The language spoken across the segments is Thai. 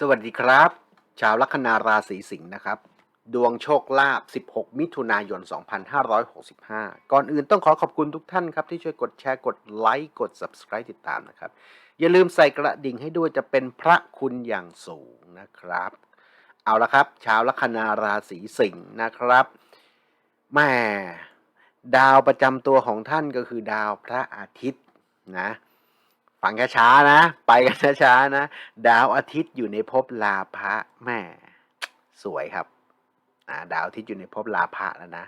สวัสดีครับ ชาวลัคนาราศีสิงห์นะครับ ดวงโชคลาภ 16 มิถุนายน 2565 ก่อนอื่นต้องขอขอบคุณทุกท่านครับ ที่ช่วยกดแชร์กดไลค์กด Subscribe ติดตามนะครับ อย่าลืมใส่กระดิ่งให้ด้วยจะเป็นพระคุณอย่างสูงนะครับ เอาละครับ ชาวลัคนาราศีสิงห์นะครับแม่ดาวประจำตัวของท่านก็คือดาวพระอาทิตย์นะ ฟังช้าๆนะ ไปกันช้าๆนะ ดาวอาทิตย์อยู่ในภพลาภะแม่สวยครับดาวอาทิตย์อยู่ในภพลาภะแล้วนะ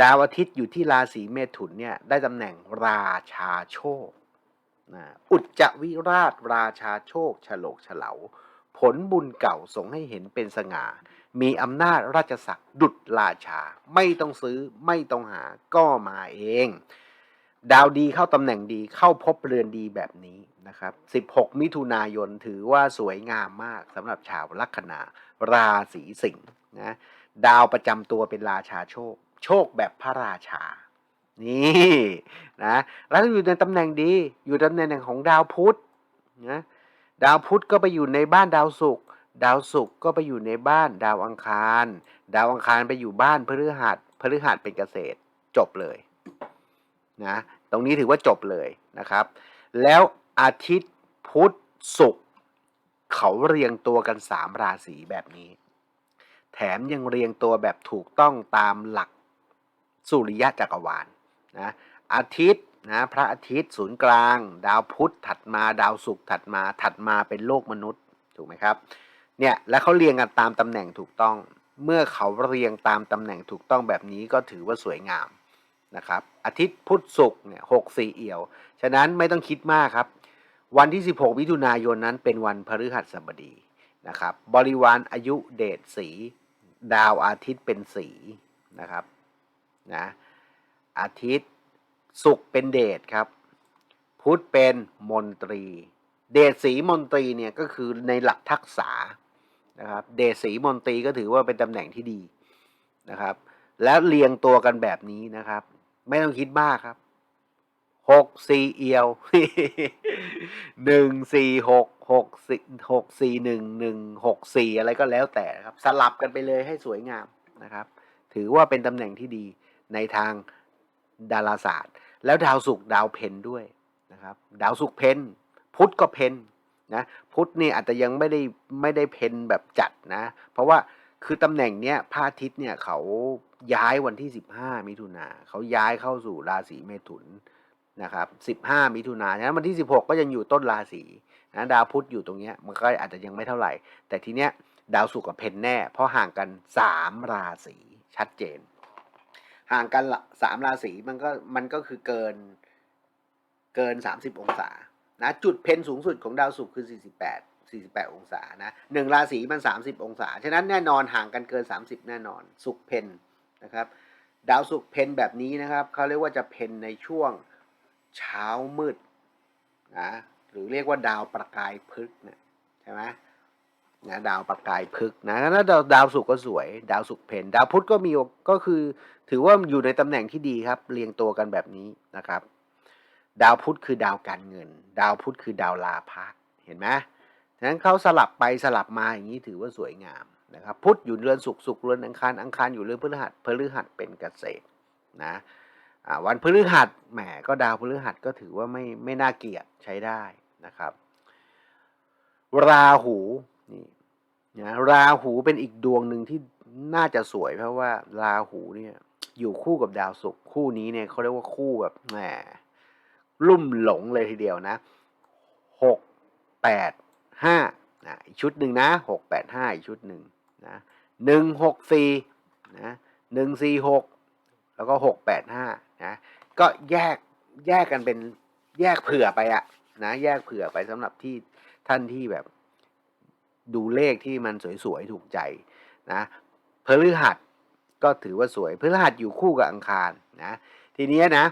ดาวอาทิตย์อยู่ที่ราศีเมถุนเนี่ยได้ตำแหน่งราชาโชคนะอุจจวิราชราชาโชค ฉลกเฉลาผลบุญเก่าส่งให้เห็นเป็นสง่า มีอำนาจราชศักดิ์ดุจราชา ไม่ต้องซื้อไม่ต้องหาก็มาเอง ดาวดีเข้าตำแหน่งดีเข้าพบเรือนดีแบบนี้นะครับ 16 มิถุนายนถือว่าสวยงามมากสำหรับชาวลัคนาราศีสิงห์นะดาวประจำตัวเป็นราชาโชค โชคแบบพระราชา นี่นะแล้วอยู่ในตำแหน่งดี อยู่ตำแหน่งของดาวพุธนะดาวพุธก็ไปอยู่ในบ้านดาวศุกร์ดาวศุกร์ก็ไปอยู่ในบ้านดาวอังคาร ดาวอังคารไปอยู่บ้านพฤหัสพฤหัสเป็นเกษตรจบเลย นะตรงนี้ถือว่าจบเลยนะครับ แล้วอาทิตย์พุธศุกร์เขาเรียงตัวกันสามราศีแบบนี้ แถมยังเรียงตัวแบบถูกต้องตามหลักสุริยะจักรวาลนะอาทิตย์นะพระอาทิตย์ศูนย์กลาง ดาวพุธถัดมาดาวศุกร์ถัดมาถัดมาเป็นโลกมนุษย์ถูกไหมครับเนี่ยแล้วเขาเรียงกันตามตำแหน่งถูกต้อง เมื่อเขาเรียงตามตำแหน่งถูกต้องแบบนี้ก็ถือว่าสวยงาม นะครับอาทิตย์พุธศุกร์เนี่ยหกสี่เอี่ยว ฉะนั้นไม่ต้องคิดมากครับ วันที่ 16 มิถุนายนนั้นเป็นวันพฤหัสบดีนะครับบริวารอายุเดชสีดาวอาทิตย์เป็นสีนะครับนะอาทิตย์ศุกร์เป็นเดชครับ พุธเป็นมนตรี เดชสีมนตรีเนี่ยก็คือในหลักทักษะนะครับเดชสีมนตรีก็ถือว่าเป็นตำแหน่งที่ดีนะครับ แล้วเรียงตัวกันแบบนี้นะครับ ไม่ต้องคิดมากครับหกสี่เอียวหนึ่งสี่หกหกสี่หกสี่หนึ่งหนึ่งหกสี่อะไรก็แล้วแต่ครับ สลับกันไปเลยให้สวยงามนะครับ ถือว่าเป็นตำแหน่งที่ดีในทางดาราศาสตร์ แล้วดาวศุกร์ดาวเพนด้วยนะครับ ดาวศุกร์เพนพุธก็เพนนะพุธนี่อาจจะยังไม่ได้ไม่ได้เพนแบบจัดนะ เพราะว่าคือตำแหน่งเนี้ยพระอาทิตย์เนี่ยเขา ย้ายวันที่ 15 มิถุนาเขาย้ายเข้าสู่ราศีเมถุนนะครับ 15 มิถุนายนนวันที่ 16 ก็ยังอยู่ต้นราศีนะดาวพุธอยู่ตรงเนี้ยมันก็อาจจะยังไม่เท่าไหร่ แต่ทีเนี้ยดาวศุกร์กับเพนแน่ เพราะห่างกัน 3 ราศีชัดเจน ห่างกันละสามราศีมันก็มันก็คือเกินเกิน 30 องศานะจุดเพนสูงสุดของดาวศุกร์คือ 48 48 องศานะหนึ่งราศีมัน 30 องศา ฉะนั้นแน่นอนห่างกันเกิน 30 แน่นอนศุกร์เพน นะครับ ดาวศุกร์เพนแบบนี้นะครับเขาเรียกว่าจะเพนในช่วงเช้ามืดนะหรือเรียกว่าดาวประกายพฤกษ์นะใช่ไหมนะดาวประกายพฤกษ์นะแล้วดาวดาวศุกร์ก็สวย ดาวศุกร์เพนดาวพุธก็มีก็คือถือว่าอยู่ในตำแหน่งที่ดีครับ เรียงตัวกันแบบนี้นะครับ ดาวพุธคือดาวการเงิน ดาวพุธคือดาวลาภะเห็นไหมฉะนั้นเขาสลับไปสลับมาอย่างนี้ถือว่าสวยงาม นะครับพุธอยู่เรือนศุกร์ศุกร์เรือนอังคารอังคารอยู่เรือนพฤหัสพฤหัสเป็นเกษตรนะวันพฤหัสแหมก็ดาวพฤหัสก็ถือว่าไม่ไม่น่าเกลียดใช้ได้นะครับ ราหูนี่นะราหูเป็นอีกดวงหนึ่งที่น่าจะสวย เพราะว่าราหูเนี่ยอยู่คู่กับดาวศุกร์คู่นี้เนี่ยเขาเรียกว่าคู่แบบแหมลุ่มหลงเลยทีเดียวนะหกแปดห้านะอีกชุดหนึ่งนะหกแปดห้าอีกชุดหนึ่ง นะหนึ่งหกสี่นะหนึ่งสี่หกแล้วก็หกแปดห้านะก็แยกแยกกันเป็นแยกเผื่อไปอะนะแยกเผื่อไปสำหรับที่ท่านที่แบบ ดูเลขที่มันสวยๆถูกใจนะพฤหัสก็ถือว่าสวยพฤหัสอยู่คู่กับอังคารนะทีนี้นะ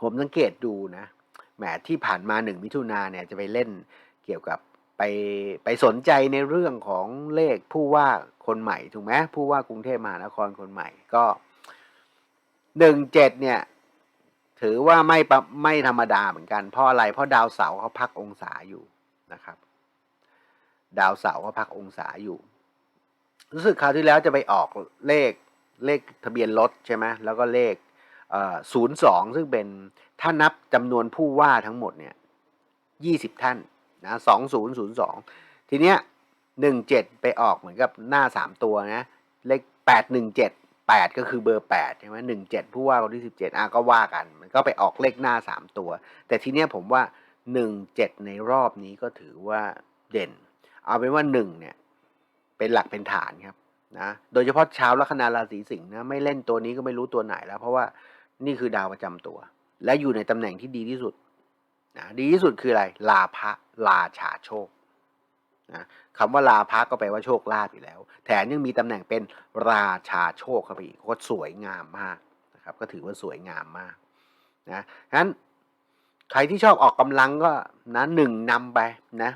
ผมสังเกตดูนะแหมที่ผ่านมาหนึ่งมิถุนาเนี่ยจะไปเล่นเกี่ยวกับ ไปไปสนใจในเรื่องของเลขผู้ว่าคนใหม่ถูกไหมผู้ว่ากรุงเทพมหานครคนใหม่ก็หนึ่งเจ็ดเนี่ย ถือว่าไม่ปะไม่ธรรมดาเหมือนกันเพราะอะไรเพราะดาวเสาร์เขาพักองศาอยู่นะครับ ดาวเสาร์ก็พักองศาอยู่ รู้สึกคราวที่แล้วจะไปออกเลขเลขทะเบียนรถใช่ไหมแล้วก็เลขศูนย์สองซึ่งเป็นถ้านับจำนวนผู้ว่าทั้งหมดเนี่ยยี่สิบท่าน นะสองศูนย์ศูนย์สองทีเนี้ยหนึ่งเจ็ดไปออกเหมือนกับหน้าสามตัวนะ เลขแปดหนึ่งเจ็ดแปดก็คือเบอร์แปดใช่ไหมหนึ่งเจ็ดผู้ว่าคนที่สิบเจ็ดอะก็ว่ากัน มันก็ไปออกเลขหน้าสามตัว แต่ทีเนี้ยผมว่าหนึ่งเจ็ดในรอบนี้ก็ถือว่าเด่น เอาเป็นว่าหนึ่งเนี่ย เป็นหลักเป็นฐานครับนะโดยเฉพาะชาวลัคนาราศีสิงห์นะไม่เล่นตัวนี้ก็ไม่รู้ตัวไหนแล้ว เพราะว่านี่คือดาวประจำตัว และอยู่ในตำแหน่งที่ดีที่สุด นะดีที่สุดคืออะไร ลาภะราชาโชคนะคำว่าลาภะก็แปลว่าโชคลาภอยู่แล้ว แถมยังมีตำแหน่งเป็นราชาโชคเข้าไปอีกก็สวยงามมากนะครับ ก็ถือว่าสวยงามมากนะงั้นใครที่ชอบออกกำลังก็นะหนึ่งนำไปนะ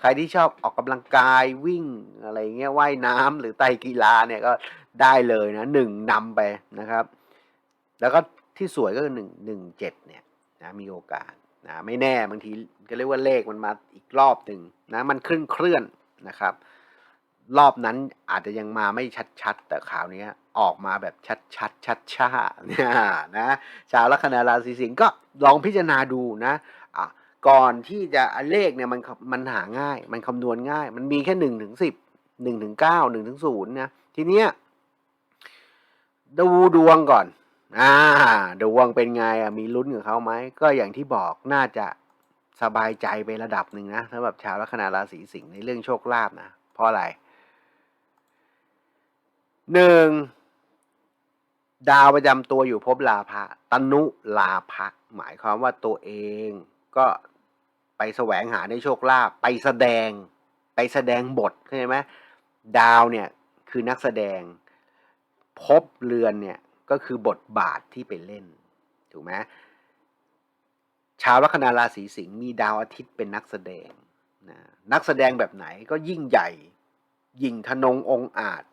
ใครที่ชอบออกกำลังกายวิ่งอะไรเงี้ยว่ายน้ำหรือไตกีฬาเนี่ยก็ได้เลยนะหนึ่งนำไปนะครับ แล้วก็ที่สวยก็คือหนึ่งหนึ่งเจ็ดเนี่ยนะมีโอกาส นะไม่แน่บางทีก็เรียกว่าเลขมันมาอีกรอบหนึ่งนะมันเคลื่อนเคลื่อนนะครับ รอบนั้นอาจจะยังมาไม่ชัดๆ แต่ข่าวนี้ออกมาแบบชัดๆชัดชาเนี่ยนะชาวลัคนาราศีสิงห์ก็ลองพิจารณาดูนะอะก่อนที่จะเลขเนี่ยมันมันหาง่าย มันคำนวณง่าย มันมีแค่หนึ่งถึงสิบหนึ่งถึงเก้าหนึ่งถึงศูนย์นะทีเนี้ยดูดวงก่อน อ่าดวงเป็นไงอะมีลุ้นกับเขาไหม ก็อย่างที่บอกน่าจะสบายใจไประดับหนึ่งนะสำหรับชาวลัคนาราศีสิงห์ในเรื่องโชคลาภนะ เพราะอะไรหนึ่งดาวประจำตัวอยู่ภพลาภะตนุลาภะหมายความว่าตัวเองก็ไปแสวงหาในโชคลาภไปแสดง ไปแสดงบทเข้าใจไหมดาวเนี่ยคือนักแสดงภพเรือนเนี่ย ก็คือบทบาทที่ไปเล่น ถูกไหมชาวลัคนาราศีสิงห์มีดาวอาทิตย์เป็นนักแสดงนะนักแสดงแบบไหนก็ยิ่งใหญ่ยิ่งทนงองอาจ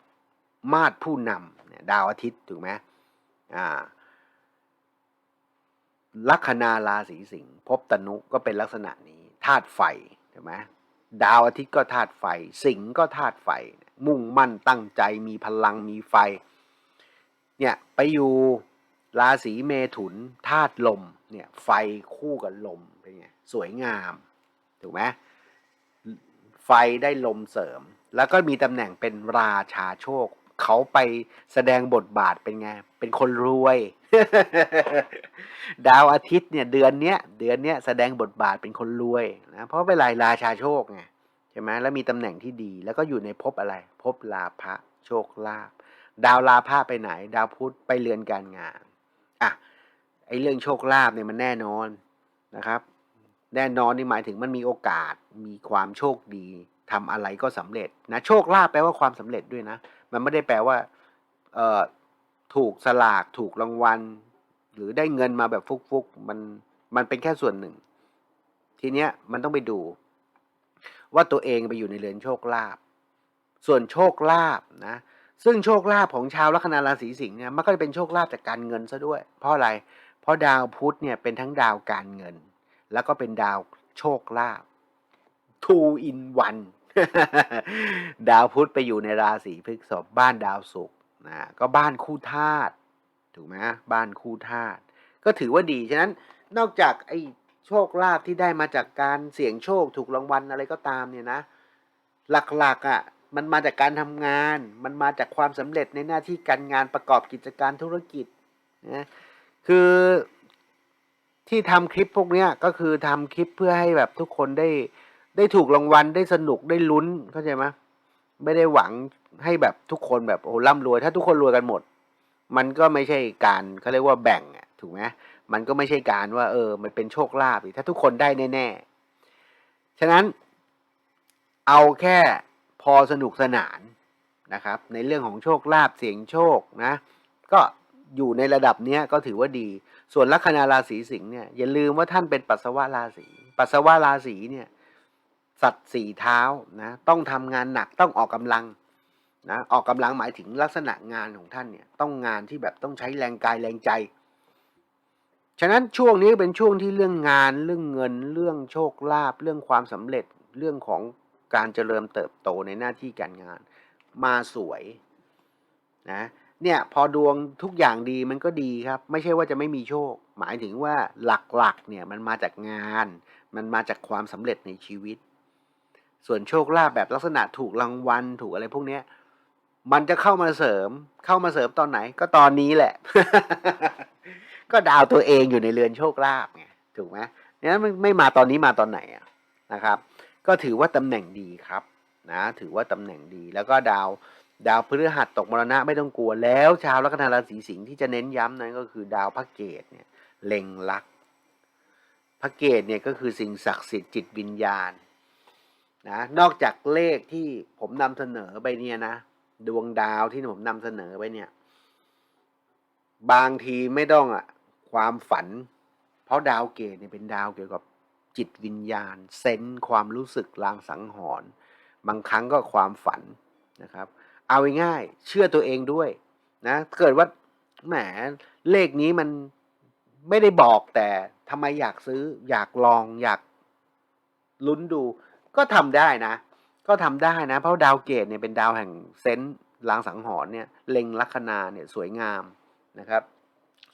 มาดผู้นำเนี่ยดาวอาทิตย์ถูกไหมอ่าลัคนาราศีสิงห์ภพตนุก็เป็นลักษณะนี้ธาตุไฟใช่ไหมดาวอาทิตย์ก็ธาตุไฟ สิงห์ก็ธาตุไฟ มุ่งมั่นตั้งใจมีพลังมีไฟ เนี่ยไปอยู่ราศีเมถุนธาตุลมเนี่ยไฟคู่กับลมเป็นไงสวยงาม ถูกไหมไฟได้ลมเสริม แล้วก็มีตำแหน่งเป็นราชาโชค เขาไปแสดงบทบาทเป็นไง เป็นคนรวย ดาวอาทิตย์เนี่ยเดือนเนี้ยเดือนเนี้ยแสดงบทบาทเป็นคนรวยนะเพราะเป็นลายราชาโชคไงใช่ไหมแล้วมีตำแหน่งที่ดี แล้วก็อยู่ในภพอะไรภพลาภะโชคลาภ ดาวลาภะไปไหน ดาวพุธไปเรือนการงานอะไอเรื่องโชคลาภเนี่ยมันแน่นอนนะครับ แน่นอนนี่หมายถึงมันมีโอกาสมีความโชคดีทำอะไรก็สำเร็จนะโชคลาภแปลว่าความสำเร็จด้วยนะ มันไม่ได้แปลว่าเอ่อถูกสลากถูกรางวัล หรือได้เงินมาแบบฟุกๆมันมันเป็นแค่ส่วนหนึ่ง ทีเนี้ยมันต้องไปดู ว่าตัวเองไปอยู่ในเรือนโชคลาภส่วนโชคลาภนะ ซึ่งโชคลาภของชาวลัคนาราศีสิงห์เนี่ยมันก็จะเป็นโชคลาภจากการเงินซะด้วย เพราะอะไร เพราะดาวพุธเนี่ยเป็นทั้งดาวการเงิน แล้วก็เป็นดาวโชคลาภ two in one ดาวพุธไปอยู่ในราศีพฤษภบ้านดาวศุกร์นะก็บ้านคู่ธาตุถูกไหมบ้านคู่ธาตุก็ถือว่าดีฉะนั้นนอกจากไอ้โชคลาภที่ได้มาจากการเสี่ยงโชคถูกรางวัลอะไรก็ตามเนี่ยนะ หลักๆอะ่ะ มันมาจากการทำงาน มันมาจากความสำเร็จในหน้าที่การงานประกอบกิจการธุรกิจนะคือที่ทำคลิปพวกเนี้ยก็คือทำคลิปเพื่อให้แบบทุกคนได้ได้ถูกรางวัลได้สนุกได้ลุ้นเข้าใจไหมไม่ได้หวังให้แบบทุกคนแบบโอ้ร่ำรวย ถ้าทุกคนรวยกันหมด มันก็ไม่ใช่การเขาเรียกว่าแบ่งอะถูกไหมมันก็ไม่ใช่การว่า เออ มันเป็นโชคลาภถ้าทุกคนได้แน่ๆฉะนั้น เอาแค่ อสนุกสนานนะครับ ในเรื่องของโชคลาภเสียงโชคนะ ก็อยู่ในระดับเนี้ยก็ถือว่าดี ส่วนลัคนาราศีสิงห์เนี่ยอย่าลืมว่าท่านเป็นปัสสาวะราศีปัสสาวะราศีเนี่ยสัตว์สี่เท้านะต้องทำงานหนักต้องออกกำลังนะออกกำลังหมายถึงลักษณะงานของท่านเนี่ยต้องงานที่แบบต้องใช้แรงกายแรงใจ ฉะนั้นช่วงนี้เป็นช่วงที่เรื่องงานเรื่องเงิน เรื่องโชคลาภเรื่องความสำเร็จเรื่องของ การเจริญเติบโตในหน้าที่การงาน มาสวยนะเนี่ยพอดวงทุกอย่างดีมันก็ดีครับ ไม่ใช่ว่าจะไม่มีโชค หมายถึงว่าหลักๆเนี่ยมันมาจากงาน มันมาจากความสำเร็จในชีวิต ส่วนโชคลาภแบบลักษณะถูกรางวัลถูกอะไรพวกเนี้ยมันจะเข้ามาเสริม เข้ามาเสริมตอนไหน ก็ตอนนี้แหละ ก็ดาวตัวเองอยู่ในเรือนโชคลาภไงถูกไหมเนี่ยมันไม่มาตอนนี้มาตอนไหนอะนะครับ ก็ถือว่าตำแหน่งดีครับนะถือว่าตำแหน่งดีแล้วก็ดาวดาวพฤหัสตกมรณะไม่ต้องกลัวแล้วชาวลัคนาราศีสิงห์ที่จะเน้นย้ำนั้นก็คือดาวพระเกตเนี่ยเล็งลักพระเกตเนี่ยก็คือสิ่งศักดิ์สิทธิ์จิตวิญญาณนะนอกจากเลขที่ผมนำเสนอไปเนี่ยนะดวงดาวที่ผมนำเสนอไปเนี่ย บางทีไม่ต้องอะความฝัน เพราะดาวเกตเนี่ยเป็นดาวเกี่ยวกับ จิตวิญญาณ เซนความรู้สึกลางสังหรณ์บางครั้งก็ความฝันนะครับ เอาง่ายๆเชื่อตัวเองด้วยนะเกิดว่าแหมเลขนี้มันไม่ได้บอกแต่ทำไมอยากซื้อ อยากลองอยากลุ้นดู ก็ทำได้นะ ก็ทำได้นะ เพราะดาวเกตเนี่ยเป็นดาวแห่งเซนส์ลางสังหรณ์เนี่ยเล็งลัคนาเนี่ยสวยงามนะครับ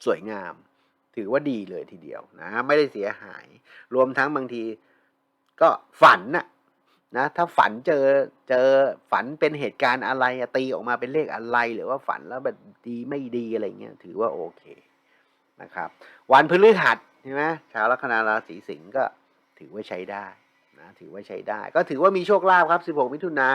สวยงาม ถือว่าดีเลยทีเดียวนะ ไม่ได้เสียหาย รวมทั้งบางทีก็ฝันน่ะนะถ้าฝันเจอเจอฝันเป็นเหตุการณ์อะไรตีออกมาเป็นเลขอะไร หรือว่าฝันแล้วแบบดีไม่ดีอะไรเงี้ยถือว่าโอเคนะครับ วันพฤหัสใช่ไหมชาวลัคนาราศีสิงห์ก็ถือว่าใช้ได้นะถือว่าใช้ได้ ก็ถือว่ามีโชคลาภครับ 16 มิถุนา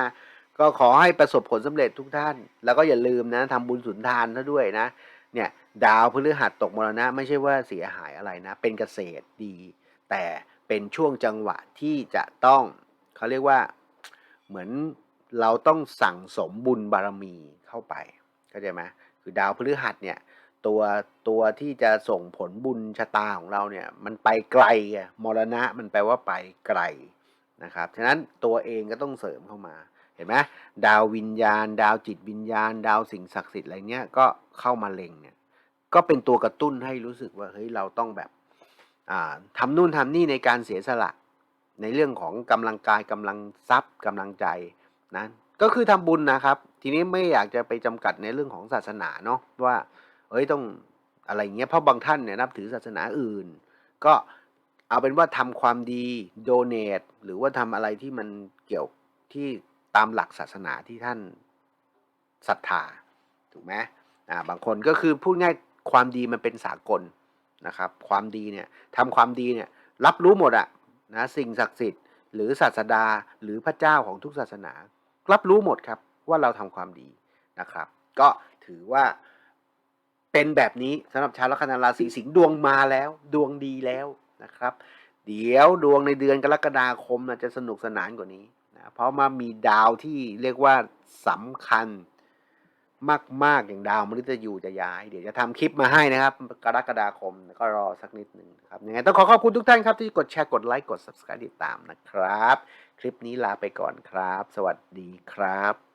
ก็ขอให้ประสบผลสำเร็จทุกท่าน แล้วก็อย่าลืมนะทำบุญสุนทานซะด้วยนะ เนี่ยดาวพฤหัสตกมรณะไม่ใช่ว่าเสียหายอะไรนะ เป็นเกษตรดี แต่เป็นช่วงจังหวะที่จะต้องเขาเรียกว่าเหมือนเราต้องสั่งสมบุญบารมีเข้าไปเข้าใจไหมคือดาวพฤหัสเนี่ยตัวตัวที่จะส่งผลบุญชะตาของเราเนี่ยมันไปไกลอะมรณะมันแปลว่าไปไกลนะครับฉะนั้นตัวเองก็ต้องเสริมเข้ามา เห็นไหมดาววิญญาณ ดาวจิตวิญญาณ ดาวสิ่งศักดิ์สิทธิ์อะไรเงี้ยก็เข้ามาเล็งเนี่ยก็เป็นตัวกระตุ้นให้รู้สึกว่าเฮ้ยเราต้องแบบอ่าทำนู่นทำนี่ในการเสียสละ ในเรื่องของกำลังกายกำลังทรัพย์กำลังใจนะก็คือทำบุญนะครับ ทีนี้ไม่อยากจะไปจำกัดในเรื่องของศาสนาเนาะว่า เอ้ยต้องอะไรเงี้ยเพราะบางท่านเนี่ยนับถือศาสนาอื่น ก็เอาเป็นว่าทำความดีโดเนทหรือว่าทำอะไรที่มันเกี่ยวที่ ตามหลักศาสนาที่ท่านศรัทธาถูกไหมอ่าบางคนก็คือพูดง่ายความดีมันเป็นสากลนะครับ ความดีเนี่ยทำความดีเนี่ยรับรู้หมดอะนะสิ่งศักดิ์สิทธิ์หรือศาสดาหรือพระเจ้าของทุกศาสนา รับรู้หมดครับว่าเราทำความดีนะครับ ก็ถือว่าเป็นแบบนี้สำหรับชาวลัคนาราศีสิงห์ดวงมาแล้ว ดวงดีแล้วนะครับ เดี๋ยวดวงในเดือนกรกฎาคมนะจะสนุกสนานกว่านี้ เพราะมามีดาวที่เรียกว่าสำคัญมาก ๆ อย่างดาวมฤตยูจะย้าย เดี๋ยวจะทำคลิปมาให้นะครับ กรกฎาคมก็รอสักนิดหนึ่งครับยังไงต้องขอขอบคุณทุกท่านครับ ที่กดแชร์กดไลค์กด subscribe ติดตามนะครับ คลิปนี้ลาไปก่อนครับ สวัสดีครับ